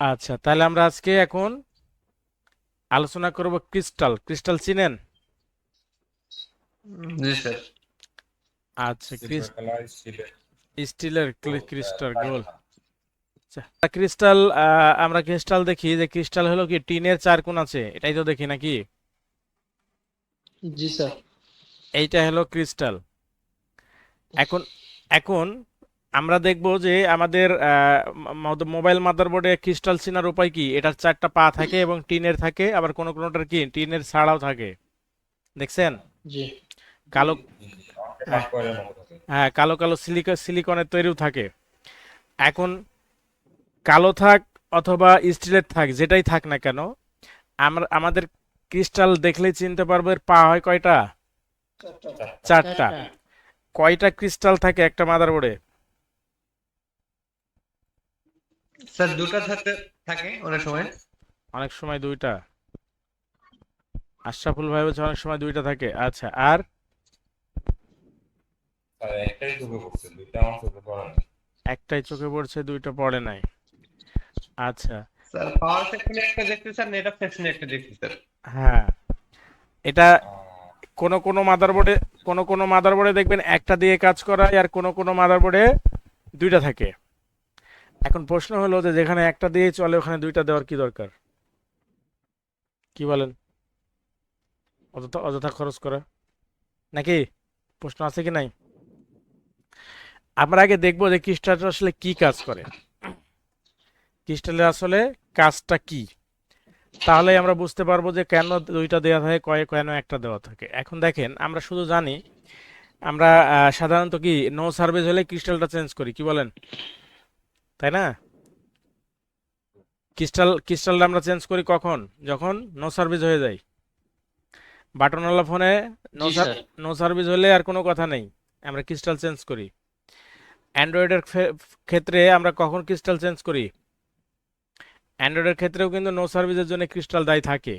আচ্ছা তাহলে আমরা আজকে এখন আলোচনা করব ক্রিস্টাল। ক্রিস্টাল চিনেন? জি স্যার। আচ্ছা স্টিলের ক্রিস্টাল গোল। আচ্ছা ক্রিস্টাল আহ, আমরা ক্রিস্টাল দেখি যে ক্রিস্টাল হলো কি টিনের চার কোণ আছে? এটাই তো দেখি নাকি? জি স্যার। এইটা হলো ক্রিস্টাল। এখন এখন আমরা দেখব যে আমাদের মোবাইল মাদারবোর্ডে ক্রিস্টাল চেনার উপায় কি? এটার চারটা পা থাকে এবং টিনের থাকে আবার কোনো কোনোটার কি? টিনের ছাড়াও থাকে। দেখছেন? কালো হ্যাঁ কালো কালো সিলিকন সিলিকনের তৈরিও থাকে। এখন কালো থাক অথবা স্টিলের থাক যেটাই থাক না কেন আমরা আমাদের ক্রিস্টাল দেখলেই চিনতে পারব এর পা হয় কয়টা? চারটা। কয়টা ক্রিস্টাল থাকে একটা মাদারবোর্ডে স্যার দুটো থাকতে থাকে অনেক সময়। অনেক সময় দুইটা? আশরাফুল ভাই বলছে অনেক সময় দুইটা থাকে। আচ্ছা আর? একটাই চোখে পড়ছে দুইটা আমার চোখে পড়ে না। একটাই চোখে পড়ছে দুইটা পড়ে নাই। আচ্ছা। স্যার পাওয়ার সেকশনে একটা দেখছি স্যার নেট অফ সেকশনে একটা দেখছি স্যার। হ্যাঁ। এটা কোন কোন মাদারবোর্ডে কোন কোন মাদারবোর্ডে দেখবেন একটা দিয়ে কাজ করায় আর কোন কোন মাদারবোর্ডে দুইটা থাকে। এখন প্রশ্ন হলো যে যেখানে একটা দিয়ে চলে, ওখানে দুইটা দেওয়ার কি দরকার? কি বলেন? অযথা অযথা খরচ করা। নাকি? প্রশ্ন আছে কি নাই? আমরা আগে দেখব যে ক্রিস্টালটা আসলে কি কাজ করে। ক্রিস্টালের আসলে কাজটা কি? তাহলে আমরা বুঝতে পারব যে কেন দুইটা দেওয়া থাকে, কয়ে কেন একটা দেওয়া থাকে। এখন দেখেন, আমরা শুধু জানি, আমরা সাধারণত কি নো সার্ভিস হলে ক্রিস্টালটা চেঞ্জ করি, কি বলেন? তাই না? ক্রিস্টাল ক্রিস্টালটা আমরা চেঞ্জ করি কখন? যখন নো সার্ভিস হয়ে যায়। বাটনওয়ালা ফোনে নো সার্ভিস হলে আর কোনো কথা নেই। আমরা ক্রিস্টাল চেঞ্জ করি। অ্যান্ড্রয়েডের ক্ষেত্রে আমরা কখন ক্রিস্টাল চেঞ্জ করি? অ্যান্ড্রয়েডের ক্ষেত্রেও কিন্তু নো সার্ভিসের জন্য ক্রিস্টাল দায়ী থাকে।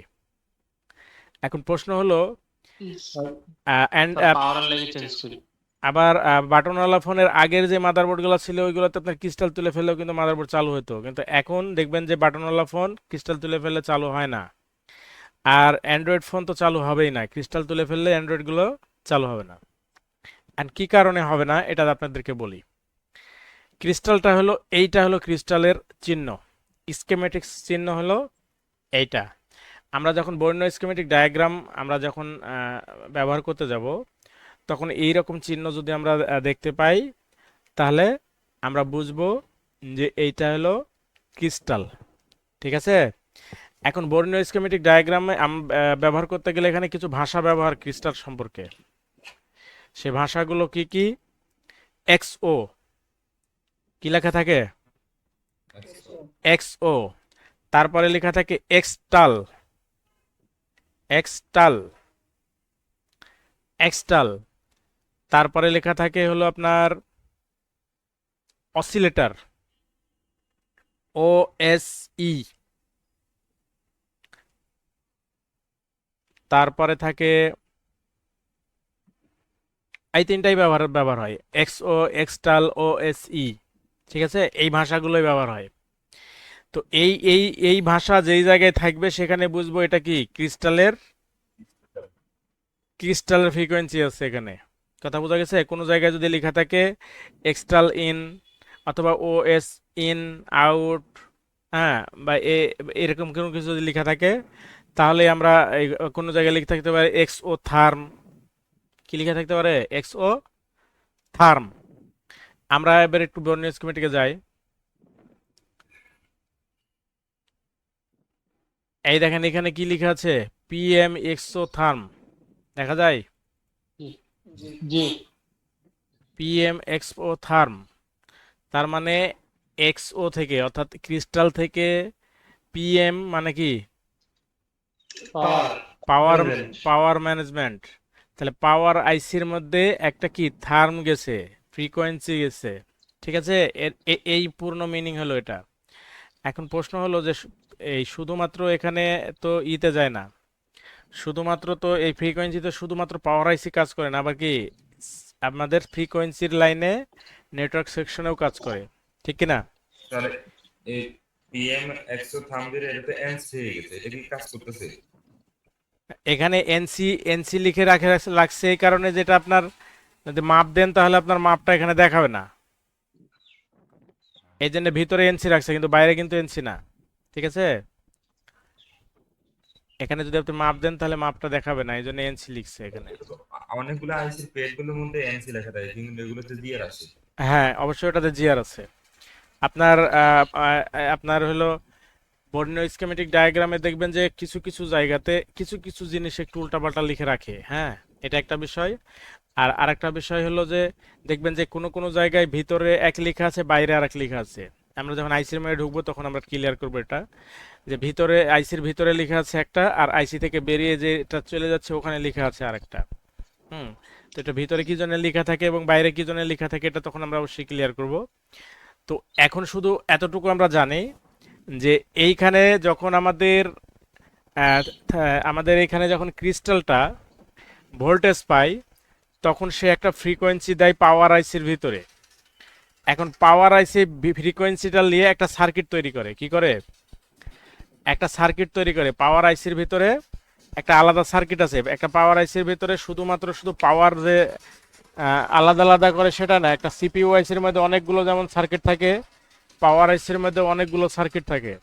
এখন প্রশ্ন হলো অ্যান্ড আবার বাটনওয়ালা ফোনের আগের যে মাদারবোর্ডগুলো ছিল, ওইগুলোতে আপনার ক্রিস্টাল তুলে ফেললেও কিন্তু মাদারবোর্ড চালু হতো। কিন্তু এখন দেখবেন যে বাটনওয়ালা ফোন ক্রিস্টাল তুলে ফেললে চালু হয় না। আর অ্যান্ড্রয়েড ফোন তো চালু হবেই না। ক্রিস্টাল তুলে ফেললে অ্যান্ড্রয়েডগুলো চালু হবে না। অ্যান্ড কী কারণে হবে না, এটা আপনাদেরকে বলি। ক্রিস্টালটা হলো, এইটা হলো ক্রিস্টালের চিহ্ন। স্কেমেটিক্স চিহ্ন হলো এইটা। আমরা যখন বর্ণ স্কেমেটিক ডায়াগ্রাম আমরা যখন ব্যবহার করতে যাব তখন এই রকম চিহ্ন যদি আমরা দেখতে পাই তাহলে আমরা বুঝব যে এইটা হলো ক্রিস্টাল। ঠিক আছে? এখন বর্ণ স্কেমেটিক ডায়াগ্রামে ব্যবহার করতে গেলে এখানে কিছু ভাষা ব্যবহার ক্রিস্টাল সম্পর্কে। সে ভাষাগুলো কি কি? এক্স ও কি লেখা থাকে? এক্স ও তারপরে লেখা থাকে এক্সটাল এক্সটাল এক্সটাল তারপরে লেখা থাকে হলো আপনার অসিলেটার ও এস ই তারপরে থাকে, এই তিনটাই ব্যবহার ব্যবহার হয়। এক্স ও এক্সটাল ও এস ই ঠিক আছে? এই ভাষাগুলোই ব্যবহার হয়। তো এই এই এই ভাষা যেই জায়গায় থাকবে সেখানে বুঝব এটা কি? ক্রিস্টালের ক্রিস্টালের ফ্রিকোয়েন্সি আছে এখানে। কথা বোঝা গেছে, কোনো জায়গায় যদি লেখা থাকে এক্সট্রাল ইন অথবা ও এস ইন আউট হ্যাঁ বা এ, এরকম কোনো কিছু যদি লেখা থাকে, তাহলে আমরা কোনো জায়গায় লিখে থাকতে পারে এক্স ও থার্ম কি লেখা থাকতে পারে? এক্স ও থার্ম আমরা এবার একটু বর্ণীয় স্কিমেটিকে যাই। এই দেখেন এখানে কি লেখা আছে? পিএম এক্সো থার্ম দেখা যায়? জি। পিএম এক্সও থার্ম তার মানে এক্সও থেকে অর্থাৎ ক্রিস্টাল থেকে পিএম মানে কি? পাওয়ার পাওয়ার ম্যানেজমেন্ট তাহলে পাওয়ার আইসির মধ্যে একটা কি? থার্ম গেছে ফ্রিকোয়েন্সি গেছে। ঠিক আছে? এর এই পূর্ণ মিনিং হলো এটা। এখন প্রশ্ন হলো যে এই শুধুমাত্র এখানে তো ইতে যায় না। শুধুমাত্র তো এই ফ্রিকোয়েন্সিতে শুধুমাত্র পাওয়ার আইসি কাজ করে না আবার কি আপনাদের ফ্রিকোয়েন্সির লাইনে নেটওয়ার্ক সেকশনেও কাজ করে ঠিক কি না তাহলে এই পিএম একশো থামদের এটা তো এনসি হয়ে গেছে এটা কি কাজ করতেছে? এখানে এনসি এনসি লিখে রাখে লাগছে এই কারণে যেটা আপনার যদি মাপ দেন তাহলে আপনার মাপটা এখানে দেখাবে না। এই জন্য ভিতরে এনসি রাখছে কিন্তু বাইরে কিন্তু এনসি না ঠিক আছে? এখানে যদি আপনি মাপ দেন তাহলে মাপটা দেখাবে না এই জন্য এনসি লিখছে এখানে। অনেকগুলো আইসির পেজগুলোর মধ্যে এনসি লেখা থাকে কিন্তু এগুলোতে দিয়ে আসে হ্যাঁ অবশ্যই ওটাতে জিআর আছে। আপনার আপনার হলো বর্ণ স্কিমেটিক ডায়াগ্রামে দেখবেন যে কিছু কিছু জায়গাতে কিছু কিছু জিনিস একটু উল্টাপাল্টা লিখে রাখে হ্যাঁ এটা একটা বিষয়। আর আরেকটা বিষয় হলো যে দেখবেন যে কোনো কোনো জায়গায় ভিতরে এক লেখা আছে বাইরে আরেক লেখা আছে। আমরা যখন আইসির মধ্যে ঢুকবো, তখন আমরা ক্লিয়ার করব এটা। যে ভিতরে আইসির ভিতরে লেখা আছে একটা, আর আইসি থেকে বেরিয়ে যে এটা চলে যাচ্ছে, ওখানে লেখা আছে আরেকটা। হুম? তো এটা ভিতরে কি জন্য লেখা থাকে এবং বাইরে কি জন্য লেখা থাকে, এটা তখন আমরা অবশ্যই ক্লিয়ার করব। তো এখন শুধু এতটুকু আমরা জানি যে এইখানে যখন আমাদের আমাদের এখানে যখন ক্রিস্টালটা ভোল্টেজ পাই তখন সে একটা ফ্রিকোয়েন্সি দেয় পাওয়ার আইসির ভিতরে। এখন পাওয়ার আইসি ফ্রিকোয়েন্সিটা নিয়ে একটা সার্কিট তৈরি করে। কি করে? একটা সার্কিট তৈরি করে। পাওয়ার আইসির ভিতরে একটা আলাদা সার্কিট আছে। একটা পাওয়ার আইসির ভিতরে শুধুমাত্র শুধু পাওয়ার যে আলাদা আলাদা করে সেটা না, একটা সিপিইউ আইসির মধ্যে অনেকগুলো যেমন সার্কিট থাকে পাওয়ার আইসির মধ্যে অনেকগুলো সার্কিট থাকে।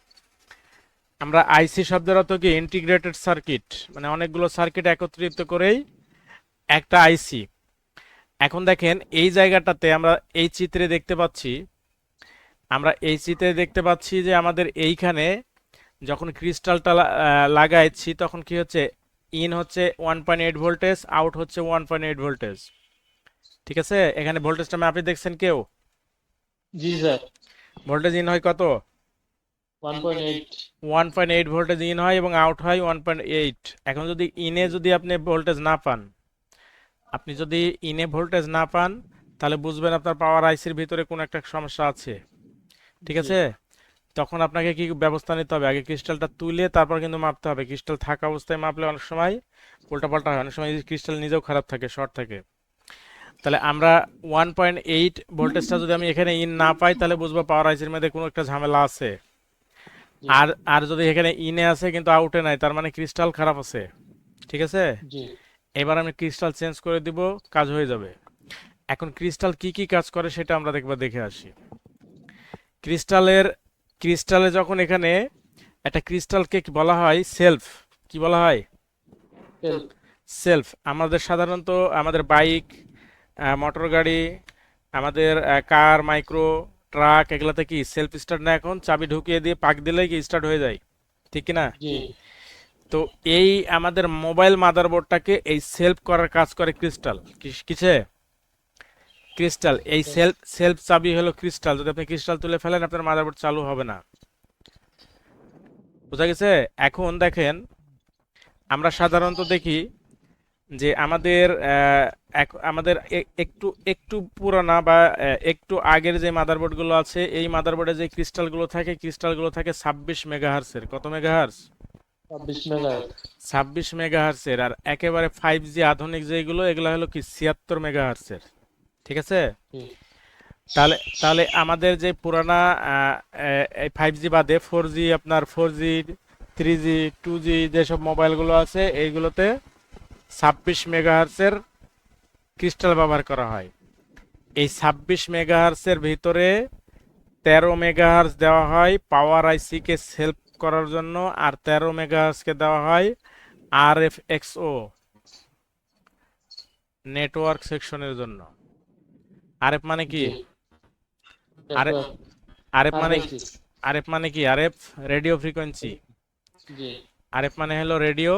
আমরা আইসি শব্দের অর্থ কি? ইন্টিগ্রেটেড সার্কিট মানে অনেকগুলো সার্কিট একত্রিত করেই একটা আইসি এখন দেখেন এই জায়গাটাতে আমরা এই চিত্রে দেখতে পাচ্ছি আমরা এই চিত্রে দেখতে পাচ্ছি যে আমাদের এইখানে যখন ক্রিস্টালটা লাগাইছি তখন কি হচ্ছে? ইন হচ্ছে one point eight voltage out হচ্ছে ওয়ান পয়েন্ট এইট ভোল্টেজ। ঠিক আছে? এখানে ভোল্টেজটা আপনি দেখছেন কেউ? জি স্যার। ভোল্টেজ ইন হয় কত? One point eight. One point eight voltage in হয় এবং আউট হয় ওয়ান পয়েন্ট এইট। এখন যদি ইনে যদি আপনি ভোল্টেজ না পান আপনি যদি ইনে ভোল্টেজ না পান তাহলে বুঝবেন আপনার পাওয়ার আইসির ভিতরে কোনো একটা সমস্যা আছে। ঠিক আছে? তখন আপনাকে কি ব্যবস্থা নিতে হবে? আগে ক্রিস্টালটা তুলে তারপর কিন্তু মাপতে হবে। ক্রিস্টাল থাকা অবস্থায় মাপলে অনেক সময় উল্টাপাল্টা হয়। অনেক সময় ক্রিস্টাল নিজেও খারাপ থাকে শর্ট থাকে। তাহলে আমরা ওয়ান পয়েন্ট এইট ভোল্টেজটা যদি আমি এখানে ইন না পাই তাহলে বুঝব পাওয়ার আইসির মধ্যে কোনো একটা ঝামেলা আছে। আর আর যদি এখানে ইনে আছে কিন্তু আউটে নাই তার মানে ক্রিস্টাল খারাপ আছে। ঠিক আছে? এবার আমি ক্রিস্টাল চেঞ্জ করে দিব কাজ হয়ে যাবে। এখন ক্রিস্টাল কি কি কাজ করে সেটা আমরা দেখবা দেখে আসি। ক্রিস্টালের ক্রিস্টালে যখন এখানে একটা ক্রিস্টালকে কি বলা হয় সেলফ কি বলা হয়? সেলফ আমাদের সাধারণত আমাদের বাইক মোটর গাড়ি আমাদের কার মাইক্রো ট্রাক এগুলাতে কি সেলফ স্টার্ট না এখন? চাবি ঢুকিয়ে দিয়ে পাক দিলেই কি স্টার্ট হয়ে যায়? ঠিক কি না? তো এই আমাদের মোবাইল মাদারবোর্ডটাকে এই সেলফ করার কাজ করে ক্রিস্টাল। কিস- ক্রিস্টাল। এই সেলফ সেলফ চাবি হলো ক্রিস্টাল। যদি আপনি ক্রিস্টাল তুলে ফেলেন, আপনার মাদারবোর্ড চালু হবে না। বোঝা গেছে? এখন দেখেন, আমরা সাধারণত দেখি যে আমাদের আমাদের একটু একটু পুরানা বা একটু আগের যে মাদারবোর্ডগুলো আছে, এই মাদারবোর্ডে যে ক্রিস্টালগুলো থাকে ক্রিস্টালগুলো থাকে ছাব্বিশ মেগাহার্সের। কত মেগাহার্স? ছাব্বিশ মেগা মেগাহার্সের আর একেবারে ফাইভ জি আধুনিক যেগুলো এগুলো হলো কি ছিয়াত্তর মেগা মেগাহার্সের ঠিক আছে? তাহলে তাহলে আমাদের যে পুরানা ফাইভ জি বাদে ফোর জি আপনার four G three G two G যেসব মোবাইলগুলো আছে এইগুলোতে ছাব্বিশ মেগা মেগাহার্সের ক্রিস্টাল ব্যবহার করা হয়। এই ছাব্বিশ মেগা মেগাহার্সের ভিতরে তেরো মেগা মেগাহার্স দেওয়া হয় পাওয়ার আইসিকে সেলফ করার জন্য আর তেরো মেগাহার্সকে দেওয়া হয় আর এফ এক্সও নেটওয়ার্ক সেকশনের জন্য। আরএফ মানে কি? আর আরএফ মানে আরএফ মানে কি? RF radio frequency. জি। আরএফ মানে হলো রেডিও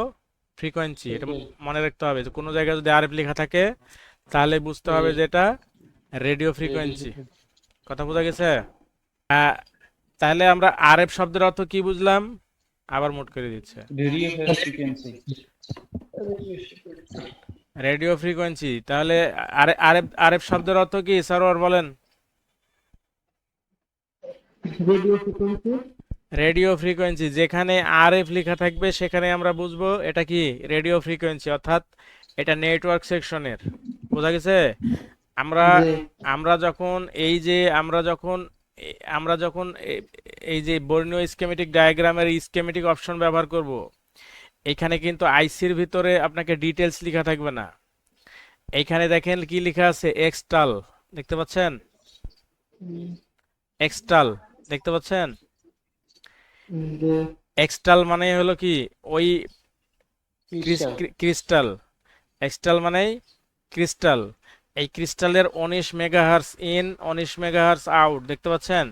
ফ্রিকোয়েন্সি। এটা মনে রাখতে হবে যে কোনো জায়গায় যদি আর এফ লেখা থাকে তাহলে বুঝতে হবে যে এটা রেডিও ফ্রিকোয়েন্সি। কথা বোঝা গেছে? তাহলে আমরা আরএফ শব্দের অর্থ কি বুঝলাম? আবার মোট করে দিচ্ছে। রেডিও ফ্রিকোয়েন্সি রেডিও ফ্রিকোয়েন্সি তাহলে আরে আরএফ আরএফ শব্দের অর্থ কি? সারোয়ার বলেন। রেডিও ফ্রিকোয়েন্সি যেখানে আরএফ লেখা থাকবে সেখানে আমরা বুঝব এটা কি? রেডিও ফ্রিকোয়েন্সি অর্থাৎ এটা নেটওয়ার্ক সেকশনের বোঝা গেছে? আমরা আমরা যখন এই যে আমরা যখন আমরা যখন এই যে বর্ণীয় স্কেমেটিক ডায়াগ্রামের স্কেমেটিক অপশন ব্যবহার করব এখানে কিন্তু আইসির ভিতরে আপনাকে ডিটেলস লেখা থাকবে না। এখানে দেখেন কি লেখা আছে? এক্সটাল দেখতে পাচ্ছেন? এক্সটাল দেখতে পাচ্ছেন? এক্সটাল মানে হলো কি? ওই ক্রিস্টাল এক্সটাল মানেই ক্রিস্টাল এই ক্রিস্টালের উনিশ মেগাহার্স ইন, উনিশ মেগাহার্স আউট, দেখতে পাচ্ছেন?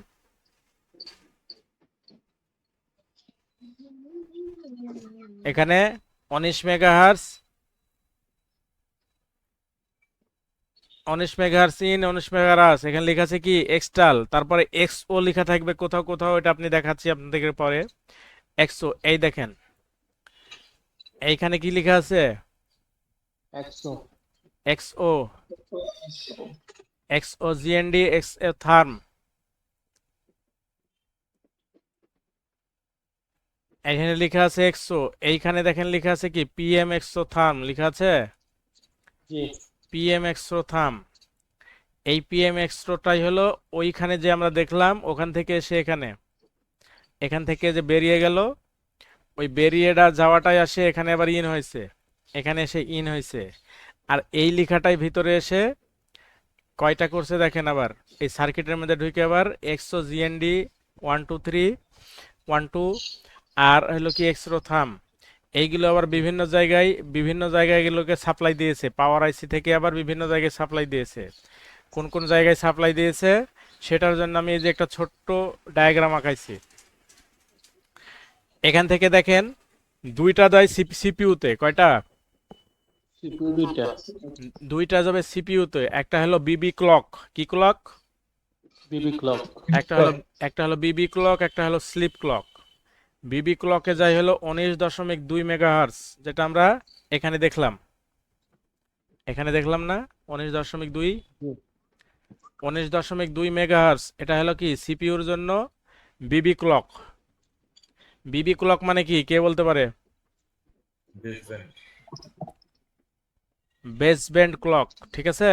এখানে উনিশ মেগাহার্স উনিশ মেগাহার্স ইন, উনিশ মেগাহার্স, এখানে লেখা আছে কি? এক্সটাল তারপরে এক্স ও লেখা থাকবে কোথাও কোথাও, এটা আপনি দেখাচ্ছি আপনাদের পরে। এক্সও, এই দেখেন। এইখানে কি লেখা আছে? এক্সও। এক্সও জিএনডি এক্স এ থার্ম এখানে লেখা আছে এক্সও এইখানে দেখেন লেখা আছে কি? পিএম এক্সও থার্ম লেখা আছে? জি। পিএম এক্সট্রো থাম এই পিএম এক্সট্রোটাই হলো ওইখানে যে আমরা দেখলাম ওখান থেকে এসে এখানে। এখান থেকে যে বেরিয়ে গেল ওই বেরিয়েটা যাওয়াটাই আসে এখানে আবার ইন হয়েছে। এখানে এসে ইন হয়েছে। আর এই লেখাটাই ভিতরে এসে কয়টা করছে দেখেন আবার। এই সার্কিটের মধ্যে ঢুকে আবার Exo GND one two three one two আর হলো কি এক্সট্রো থাম এইগুলো আবার বিভিন্ন জায়গায় বিভিন্ন জায়গায় এগুলোকে সাপ্লাই দিয়েছে পাওয়ার আইসি থেকে আবার বিভিন্ন জায়গায় সাপ্লাই দিয়েছে। কোন কোন জায়গায় সাপ্লাই দিয়েছে, সেটার জন্য আমি এই যে একটা ছোট্ট ডায়াগ্রাম আঁকাইছি। এখান থেকে দেখেন, দুইটা যায় সিপিইউতে কয়টা? সিপিইউ দুইটা। দুইটা যাবে সিপিইউতে একটা হলো বিবি ক্লক। কি ক্লক? বিবি ক্লক। একটা হলো একটা হলো বিবি ক্লক একটা হলো স্লিপ ক্লক। বিবি ক্লকে যাই হলো উনিশ দশমিক দুই মেগাহার্স যেটা আমরা এখানে দেখলাম। এখানে দেখলাম না? উনিশ দশমিক দুই। উনিশ দশমিক দুই মেগাহার্স এটা হলো কি সিপিইউর জন্য বিবি ক্লক। বিবি ক্লক মানে কি? কে বলতে পারে? বেসব্যান্ড বেস ব্যান্ড ক্লক ঠিক আছে